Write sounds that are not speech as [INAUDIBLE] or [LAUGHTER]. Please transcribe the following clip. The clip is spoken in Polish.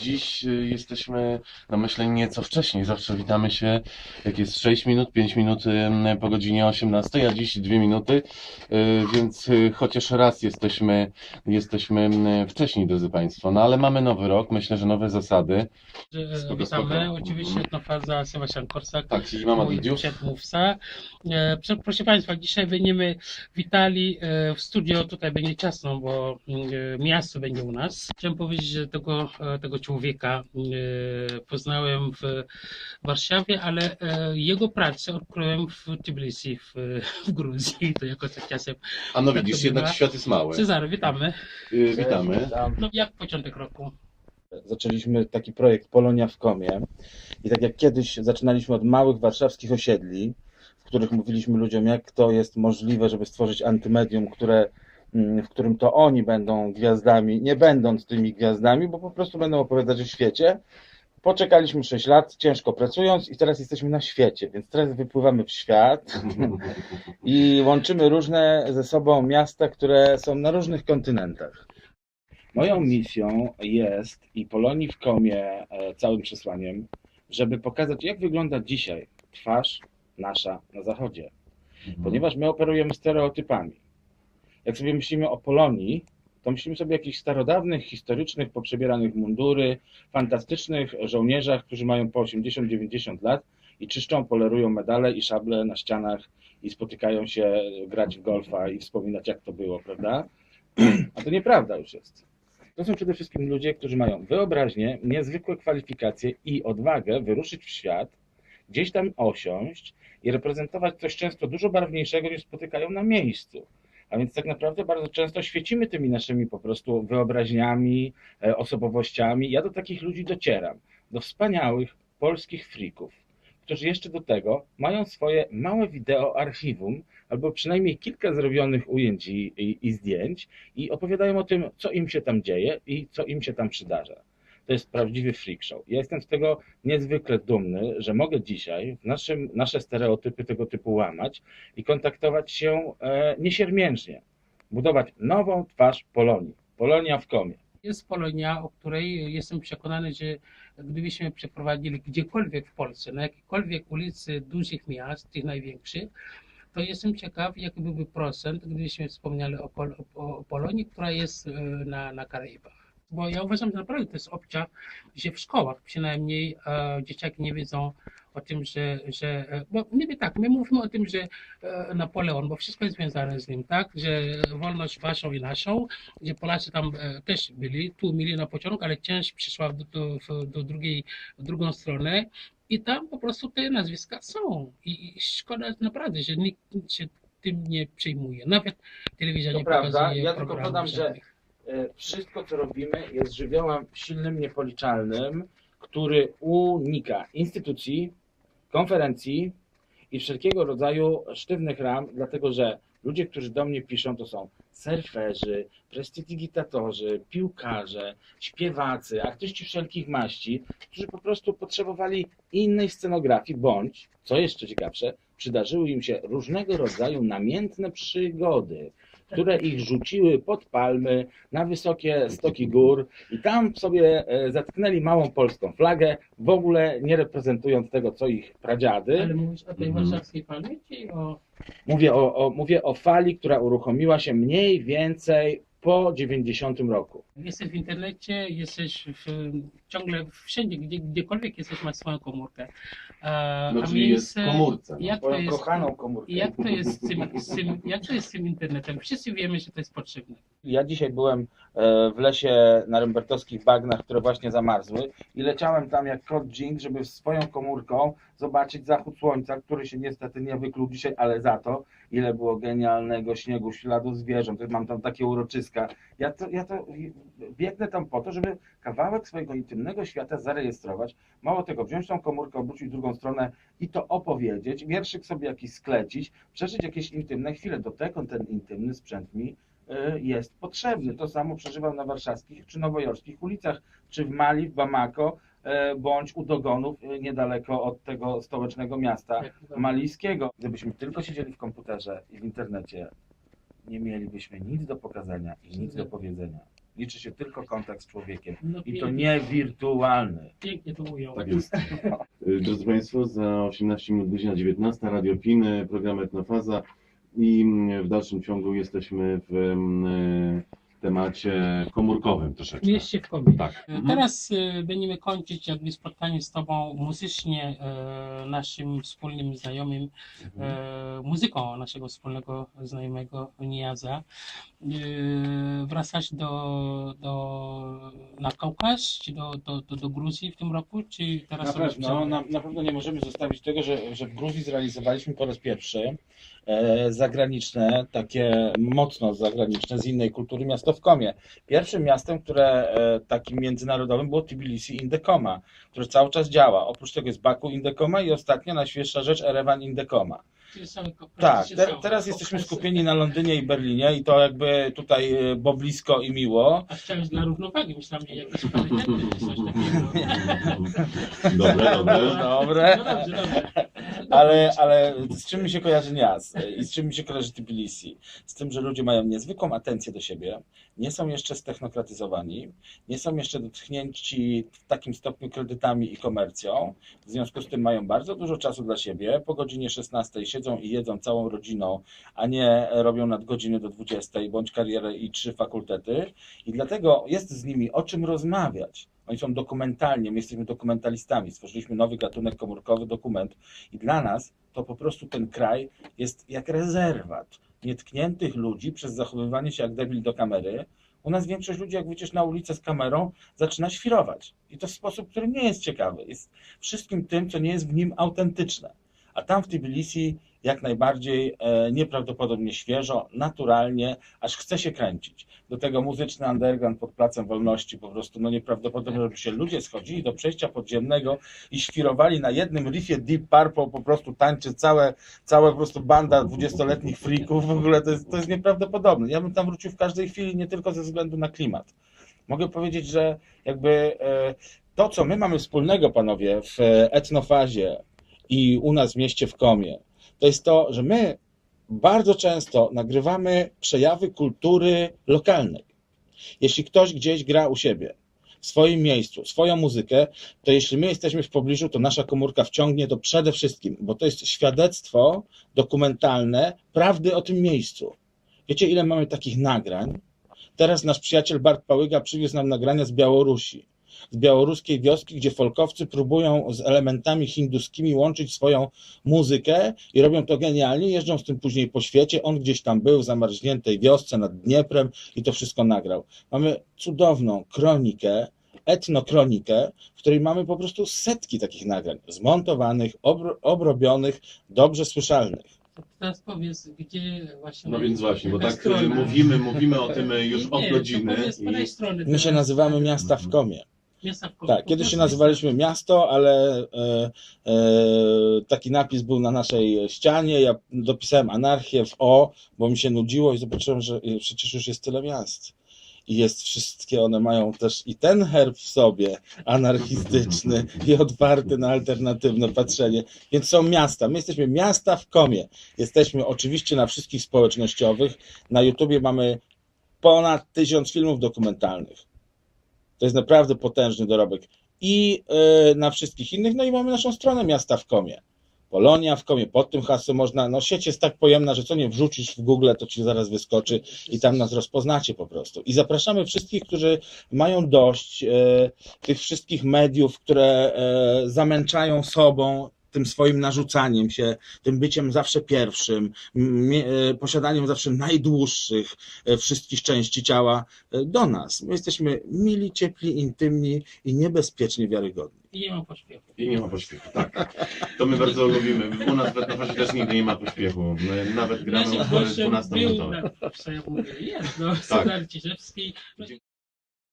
Dziś y, jesteśmy, no myślę, nieco wcześniej. Zawsze witamy się, jak jest 6 minut, 5 minut po godzinie 18, a dziś 2 minuty, y, więc y, chociaż raz jesteśmy, jesteśmy wcześniej, drodzy Państwo. No ale mamy nowy rok, myślę, że nowe zasady. Że Spoko, Witamy. spoko. Oczywiście to faza Sebastian Korsak, Tak, mama przedmówca. E, Proszę Państwa, dzisiaj będziemy witali e, w studio, tutaj będzie ciasno, bo e, miasto będzie u nas. Chciałem powiedzieć, że tego, e, tego człowieka e, poznałem w Warszawie, ale e, jego pracę odkryłem w Tbilisi, w, [LAUGHS] w Gruzji, to jakoś tak czasem. A no Tak widzisz, jednak świat jest mały. Cezary, witamy. Y, Witamy. Tam No jak początek roku? Zaczęliśmy taki projekt Polonia w Komie i tak jak kiedyś zaczynaliśmy od małych warszawskich osiedli, w których mówiliśmy ludziom, jak to jest możliwe, żeby stworzyć antymedium, które, w którym to oni będą gwiazdami, nie będąc tymi gwiazdami, bo po prostu będą opowiadać o świecie. Poczekaliśmy 6 lat, ciężko pracując i teraz jesteśmy na świecie, więc teraz wypływamy w świat [LAUGHS] i łączymy różne ze sobą miasta, które są na różnych kontynentach. Moją misją jest i Polonii w Komie e, całym przesłaniem, żeby pokazać, jak wygląda dzisiaj twarz nasza na Zachodzie. Ponieważ my operujemy stereotypami. Jak sobie myślimy o Polonii, to myślimy sobie o jakichś starodawnych, historycznych, poprzebieranych mundury, fantastycznych żołnierzach, którzy mają po 80-90 lat i czyszczą, polerują medale i szable na ścianach i spotykają się grać w golfa i wspominać, jak to było, prawda? [CLEARS THROAT] A to nieprawda już jest. To są przede wszystkim ludzie, którzy mają wyobraźnię, niezwykłe kwalifikacje i odwagę wyruszyć w świat, gdzieś tam osiąść i reprezentować coś często dużo barwniejszego niż spotykają na miejscu. A więc tak naprawdę bardzo często świecimy tymi naszymi po prostu wyobraźniami, e, osobowościami. Ja do takich ludzi docieram, do wspaniałych polskich frików, którzy jeszcze do tego mają swoje małe wideo archiwum, albo przynajmniej kilka zrobionych ujęć i, i, i zdjęć i opowiadają o tym, co im się tam dzieje i co im się tam przydarza. To jest prawdziwy freak show. Ja jestem z tego niezwykle dumny, że mogę dzisiaj naszym, nasze stereotypy tego typu łamać i kontaktować się e, niesiermiężnie. Budować nową twarz Polonii. Polonia w komie. Jest Polonia, o której jestem przekonany, że gdybyśmy przeprowadzili gdziekolwiek w Polsce, na jakiejkolwiek ulicy dużych miast, tych największych, to jestem ciekaw, jaki byłby procent, gdybyśmy wspomnieli o, Pol o Polonii, która jest e, na, na Karaibach. Bo ja uważam, że naprawdę to jest obciach, że w szkołach przynajmniej e, dzieciaki nie wiedzą o tym, że, że e, bo niby tak, my mówimy o tym, że e, Napoleon, bo wszystko jest związane z nim, tak, że wolność waszą i naszą, gdzie Polacy tam e, też byli, tu mieli na początku, ale część przyszła do, do, do drugiej, w drugą stronę i tam po prostu te nazwiska są. I, i szkoda naprawdę, że nikt się tym nie przejmuje, nawet telewizja To nie prawda, pokazuje ja tylko podam, że- Wszystko, co robimy, jest żywiołem silnym, niepoliczalnym, który unika instytucji, konferencji i wszelkiego rodzaju sztywnych ram, dlatego że ludzie, którzy do mnie piszą, to są surferzy, prestidigitatorzy, piłkarze, śpiewacy, artyści wszelkich maści, którzy po prostu potrzebowali innej scenografii, bądź, co jeszcze ciekawsze, przydarzyły im się różnego rodzaju namiętne przygody, które ich rzuciły pod palmy, na wysokie stoki gór i tam sobie e, zatknęli małą polską flagę, w ogóle nie reprezentując tego, co ich pradziady. Ale mówisz o tej Mhm. warszawskiej pamięci, o Mówię o, o, mówię o fali, która uruchomiła się mniej więcej po 90 roku. Jesteś w internecie, jesteś w, ciągle wszędzie, gdzie, gdziekolwiek jesteś, masz swoją komórkę. A, No a czyli jest komórce. No. Jak to jest, kochaną komórkę. jak to jest z tym, z tym, jak to jest z tym internetem? Wszyscy wiemy, że to jest potrzebne. Ja dzisiaj byłem e, w lesie na rembertowskich bagnach, które właśnie zamarzły i leciałem tam jak kot dżing, żeby swoją komórką zobaczyć zachód słońca, który się niestety nie wykluł dzisiaj, ale za to ile było genialnego śniegu, śladów zwierząt, mam tam takie uroczyska. Ja to, ja to biegnę tam po to, żeby kawałek swojego intymnego świata zarejestrować. Mało tego, wziąć tą komórkę, obrócić w drugą stronę i to opowiedzieć, wierszyk sobie jakiś sklecić, przeżyć jakieś intymne chwile. Do tego ten intymny sprzęt mi y, jest potrzebny. To samo przeżywam na warszawskich czy nowojorskich ulicach, czy w Mali, w Bamako, y, bądź u Dogonów, y, niedaleko od tego stołecznego miasta malijskiego. Gdybyśmy tylko siedzieli w komputerze i w internecie, nie mielibyśmy nic do pokazania i nic do powiedzenia. Liczy się tylko kontakt z człowiekiem. No, I to nie wirtualny. pięknie to ujął. Tak jest. Y, Drodzy Państwo, za 18 minut godzina 19, Radio Piny, program Etnofaza i mm, w dalszym ciągu jesteśmy w mm, temacie komórkowym troszeczkę. Mieście w Kobie. Tak. E, Teraz e, będziemy kończyć jakby spotkanie z Tobą muzycznie, e, naszym wspólnym znajomym, Mhm. muzyką naszego wspólnego znajomego Niaza. Wracać do, do, na Kaukaz, czy do, do, do, do Gruzji w tym roku, czy teraz Na pewno, na, na pewno nie możemy zostawić tego, że, że w Gruzji zrealizowaliśmy po raz pierwszy zagraniczne, takie mocno zagraniczne, z innej kultury miasto w Komie. Pierwszym miastem, które e, takim międzynarodowym było Tbilisi Indekoma, które cały czas działa. Oprócz tego jest Baku Indekoma i ostatnia najświeższa rzecz Erewan Indekoma. Tak, te, teraz jesteśmy skupieni na Londynie i Berlinie i to jakby tutaj, e, bo blisko i miło. A chciałeś dla równowagi, myślałem, że jakieś parytety czy coś takiego. Dobre, dobre. Dobre. No dobrze, dobrze. Ale, ale z czym mi się kojarzy Niaz i z czym mi się kojarzy Tbilisi? Z tym, że ludzie mają niezwykłą atencję do siebie, nie są jeszcze stechnokratyzowani, nie są jeszcze dotknięci w takim stopniu kredytami i komercją, w związku z tym mają bardzo dużo czasu dla siebie, po godzinie 16 siedzą i jedzą całą rodziną, a nie robią nadgodziny do 20 bądź karierę i trzy fakultety i dlatego jest z nimi o czym rozmawiać. Oni są dokumentalnie, my jesteśmy dokumentalistami, stworzyliśmy nowy gatunek komórkowy, dokument i dla nas to po prostu ten kraj jest jak rezerwat nietkniętych ludzi przez zachowywanie się jak debil do kamery. U nas większość ludzi, jak wyjdziesz na ulicę z kamerą, zaczyna świrować. I to w sposób, który nie jest ciekawy. Jest wszystkim tym, co nie jest w nim autentyczne. A tam w Tbilisi jak najbardziej e, nieprawdopodobnie świeżo, naturalnie, aż chce się kręcić. Do tego muzyczny underground pod Placem Wolności po prostu no nieprawdopodobne, żeby się ludzie schodzili do przejścia podziemnego i świrowali na jednym riffie Deep Purple, po prostu tańczy całe, całe po prostu banda dwudziestoletnich freaków, w ogóle to jest, to jest nieprawdopodobne. Ja bym tam wrócił w każdej chwili, nie tylko ze względu na klimat. Mogę powiedzieć, że jakby e, to, co my mamy wspólnego, panowie, w e, etnofazie i u nas w mieście w Komie, to jest to, że my bardzo często nagrywamy przejawy kultury lokalnej. Jeśli ktoś gdzieś gra u siebie, w swoim miejscu, swoją muzykę, to jeśli my jesteśmy w pobliżu, to nasza komórka wciągnie to przede wszystkim, bo to jest świadectwo dokumentalne prawdy o tym miejscu. Wiecie, ile mamy takich nagrań? Teraz nasz przyjaciel Bart Pałyga przywiózł nam nagrania z Białorusi. Z białoruskiej wioski, gdzie folkowcy próbują z elementami hinduskimi łączyć swoją muzykę i robią to genialnie. Jeżdżą z tym później po świecie. On gdzieś tam był w zamarzniętej wiosce nad Dnieprem i to wszystko nagrał. Mamy cudowną kronikę, etnokronikę, w której mamy po prostu setki takich nagrań, zmontowanych, obro- obrobionych, dobrze słyszalnych. Teraz powiedz, gdzie właśnie... No więc właśnie, bo tak strona? mówimy, mówimy o tym już Nie, od to godziny. powiedz, z której I... strony My się nazywamy Miasta w Komie. W. Tak, kiedyś się nazywaliśmy miasto, ale e, e, taki napis był na naszej ścianie. Ja dopisałem anarchię w O, bo mi się nudziło i zobaczyłem, że przecież już jest tyle miast. I jest wszystkie, one mają też i ten herb w sobie, anarchistyczny i otwarty na alternatywne patrzenie. Więc są miasta. My jesteśmy miasta w komie. Jesteśmy oczywiście na wszystkich społecznościowych. Na YouTubie mamy ponad tysiąc filmów dokumentalnych. To jest naprawdę potężny dorobek. I e, na wszystkich innych, no i mamy naszą stronę miasta w komie. Polonia w komie, pod tym hasłem można, no sieć jest tak pojemna, że co nie wrzucisz w Google, to ci zaraz wyskoczy i tam nas rozpoznacie po prostu. I zapraszamy wszystkich, którzy mają dość e, tych wszystkich mediów, które e, zamęczają sobą tym swoim narzucaniem się, tym byciem zawsze pierwszym, e, posiadaniem zawsze najdłuższych e, wszystkich części ciała e, do nas. My jesteśmy mili, ciepli, intymni i niebezpiecznie wiarygodni. I nie ma pośpiechu. I nie ma pośpiechu, tak. To my bardzo lubimy. U nas w Etnofazie też nigdy nie ma pośpiechu. My nawet gramy utwory gościem 12 był, minutowe. na- co ja mówię, jest, no, Tak. Ciszewski.